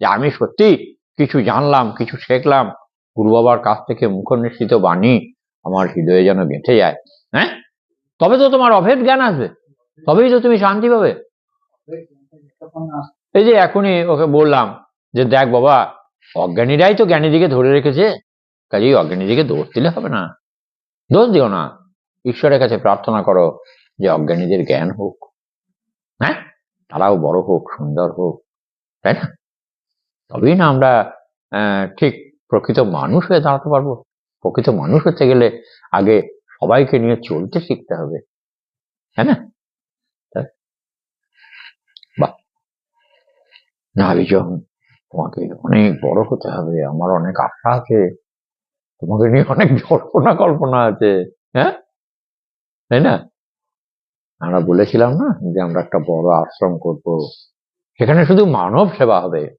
যে আমি সত্যি কিছু জানলাম, কিছু শিখলাম, গুরু বাবার কাছ থেকে মুখনিশ্চিত বাণী আমার হৃদয়ে যেন গেঁথে যায় হ্যাঁ? তবে তো তোমার অভেদ জ্ঞান আসবে, তবেই তো তুমি শান্তি পাবে। এই যে এখনই ওকে বললাম যে, দেখ বাবা, অজ্ঞানীরাই তো জ্ঞানীদিকে ধরে রেখেছে, কাজেই অজ্ঞানীদিকে দোষ দিলে হবে না। দোষ দিও না, ঈশ্বরের কাছে প্রার্থনা করো যে অজ্ঞানীদের জ্ঞান হোক হ্যাঁ? তারাও বড় হোক, সুন্দর হোক, তাই না? তবেই না আমরা ঠিক প্রকৃত মানুষ হয়ে দাঁড়াতে পারব। প্রকৃত মানুষ হতে গেলে আগে সবাইকে নিয়ে চলতে শিখতে হবে। হ্যাঁ না? বাহ! না, বিজন, তোমাকে অনেক বড় হতে হবে। আমার অনেক আশা আছে। তোমাকে নিয়ে অনেক জল্পনা কল্পনা আছে। হ্যাঁ? তাই না? আমরা বলেছিলাম না যে আমরা একটা বড় আশ্রম করব। সেখানে শুধু মানব সেবা হবে।